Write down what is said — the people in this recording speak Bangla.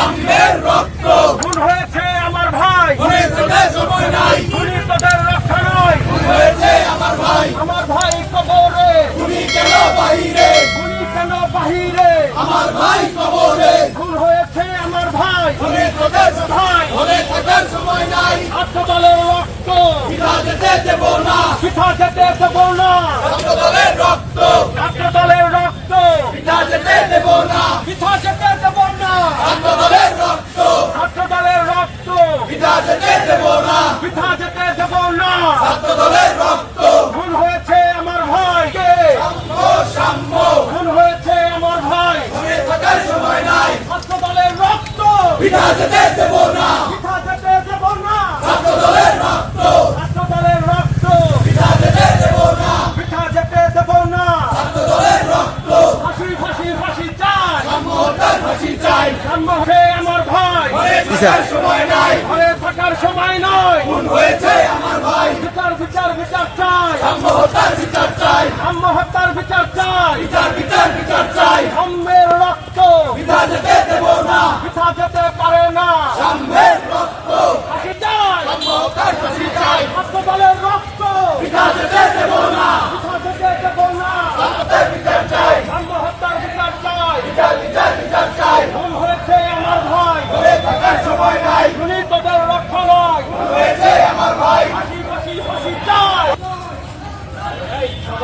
আমি রক্ত খুন হয়েছে আমার ভাই রক্ষা নয় হয়েছে আমার ভাই আমার ভাই কবরে। তুমি কেন বাহিরে খুনি কেন বাহিরে আমার ভাই কবরে। খুন হয়েছে আমার ভাই মনে থাকার সময় নাই ছাত্রদলের রক্ত পিতা যেতে দেব পিতা যেতে দেব না। দলের রক্ত। ছাত্রদলের রক্ত। পিতা যেতে দেব না। পিতা যেতে দেব না। দলের রক্ত। ছাত্রদলের রক্ত। পিতা যেতে দেব না। পিতা যেতে দেব না। দলের রক্ত। খুন হয়েছে আমার ভাই কে সাম্য। খুন হয়েছে আমার ভাই। থাকার সময় নাই। ছাত্রদলের রক্ত। পিতা যেতে দেব না পিতা যেতে দেব না দলের রক্ত ছাত্রদলের রক্ত পিতা যেতে দেব না পিতা যেতে দেব না দলের রক্ত ফাঁসি ফাঁসি ফাঁসি চাই মমতার ফাঁসি চাই জন্ম হয়ে আমার ভাই থাকার সময় নাই। ঘরে থাকার সময় নাই। খুন হয়েছে আমার ভাই। বিচার বিচার বিচার চাই। মমতার বিচার চাই। আম্মহত্যার বিচার চাই। বিচার